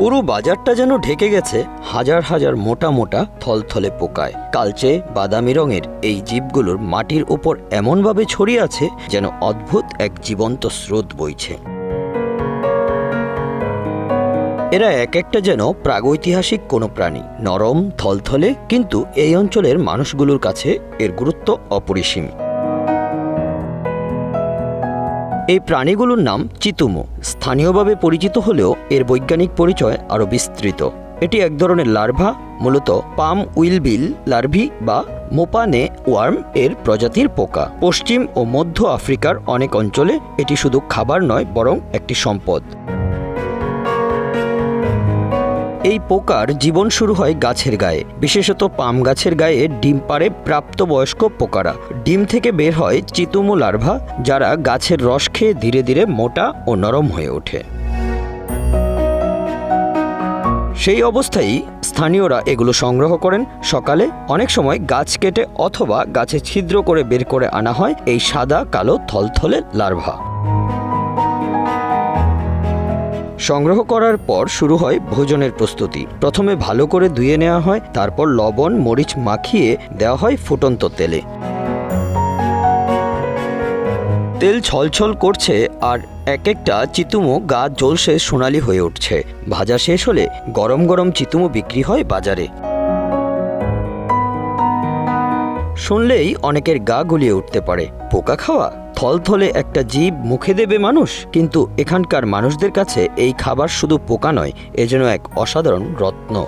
পুরো বাজারটা যেন ঢেকে গেছে, হাজার হাজার মোটা মোটা থলথলে পোকায়। কালচে, বাদামি রঙের এই জীবগুলোর মাটির ওপর এমনভাবে ছড়িয়ে আছে যেন অদ্ভুত এক জীবন্ত স্রোত বইছে। এরা এক একটা যেন প্রাগৈতিহাসিক কোনো প্রাণী, নরম, থলথলে, কিন্তু এই অঞ্চলের মানুষগুলোর কাছে এর গুরুত্ব অপরিসীম। এই প্রাণীগুলোর নাম চিতুমো। স্থানীয়ভাবে পরিচিত হলেও এর বৈজ্ঞানিক পরিচয় আরও বিস্তৃত। এটি এক ধরনের লার্ভা, মূলত পাম উইলবিল লার্ভি বা মোপানে ওয়ার্ম এর প্রজাতির পোকা। পশ্চিম ও মধ্য আফ্রিকার অনেক অঞ্চলে এটি শুধু খাবার নয়, বরং একটি সম্পদ। এই পোকার জীবন শুরু হয় গাছের গায়ে। বিশেষত পাম গাছের গায়ে ডিম পাড়ে প্রাপ্তবয়স্ক পোকারা। ডিম থেকে বের হয় চিতুমো লার্ভা, যারা গাছের রস খেয়ে ধীরে ধীরে মোটা ও নরম হয়ে ওঠে। সেই অবস্থায় স্থানীয়রা এগুলো সংগ্রহ করেন। সকালে অনেক সময় গাছ কেটে অথবা গাছে ছিদ্র করে বের করে আনা হয় এই সাদা কালো থলথলে লার্ভা। সংগ্রহ করার পর শুরু হয় ভোজনের প্রস্তুতি। প্রথমে ভালো করে ধুয়ে নেওয়া হয়, তারপর লবণ, মরিচ মাখিয়ে দেওয়া হয় ফুটন্ত তেলে। তেল ছলছল করছে আর এক একটা চিতুমো গা জ্বলসে সোনালি হয়ে উঠছে। ভাজা শেষ হলে গরম গরম চিতুমো বিক্রি হয় বাজারে। শুনলেই অনেকের গা গুলিয়ে উঠতে পারে। পোকা খাওয়া? থলথলে একটা জীব মুখে দেবে মানুষ? কিন্তু এখানকার মানুষদের কাছে এই খাবার শুধু পোকা নয়, এ যেন এক অসাধারণ রত্ন।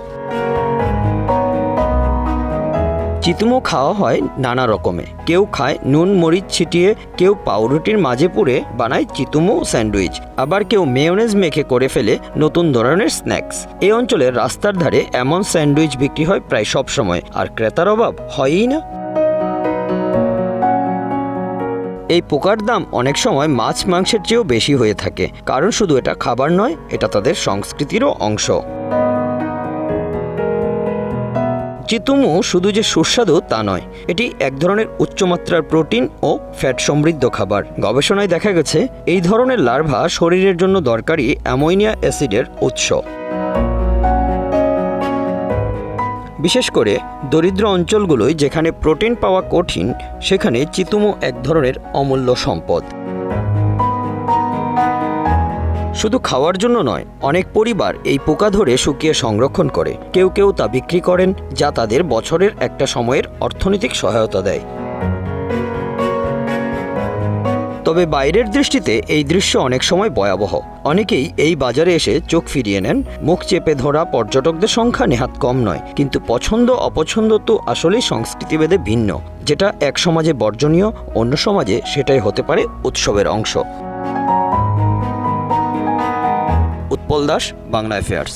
চিতুমো খাওয়া হয় নানা রকমে। কেউ খায় নুন, মরিচ ছিটিয়ে, কেউ পাউরুটির মাঝে পুড়ে বানায় চিতুমো স্যান্ডউইচ। আবার কেউ মেয়োনেজ মেখে করে ফেলে নতুন ধরনের স্ন্যাক্স। এই অঞ্চলের রাস্তার ধারে এমন স্যান্ডউইচ বিক্রি হয় প্রায় সব সময়। আর ক্রেতার অভাব হয়ই না। এই পোকার দাম অনেক সময় মাছ মাংসের চেয়েও বেশি হয়ে থাকে। কারণ শুধু এটা খাবার নয়, এটা তাদের সংস্কৃতিরও অংশ। চিতুমু শুধু যে সুস্বাদু তা নয়, এটি এক ধরনের উচ্চমাত্রার প্রোটিন ও ফ্যাট সমৃদ্ধ খাবার। গবেষণায় দেখা গেছে, এই ধরনের লার্ভা শরীরের জন্য দরকারি অ্যামোনিয়া অ্যাসিডের উৎস। বিশেষ করে দরিদ্র অঞ্চলগুলোয় যেখানে প্রোটিন পাওয়া কঠিন, সেখানে চিতুমো এক ধরনের অমূল্য সম্পদ। শুধু খাওয়ার জন্য নয়, অনেক পরিবার এই পোকা ধরে শুকিয়ে সংরক্ষণ করে। কেউ কেউ তা বিক্রি করেন, যা তাদের বছরের একটা সময়ের অর্থনৈতিক সহায়তা দেয়। তবে বাইরের দৃষ্টিতে এই দৃশ্য অনেক সময় ভয়াবহ। অনেকেই এই বাজারে এসে চোখ ফিরিয়ে নেন। মুখ চেপে ধরা পর্যটকদের সংখ্যা নেহাত কম নয়, কিন্তু পছন্দ অপছন্দ তো আসলেই সংস্কৃতিভেদে ভিন্ন। যেটা এক সমাজে বর্জনীয়, অন্য সমাজে সেটাই হতে পারে উৎসবের অংশ। উৎপল দাস, বাংলা অ্যাফেয়ার্স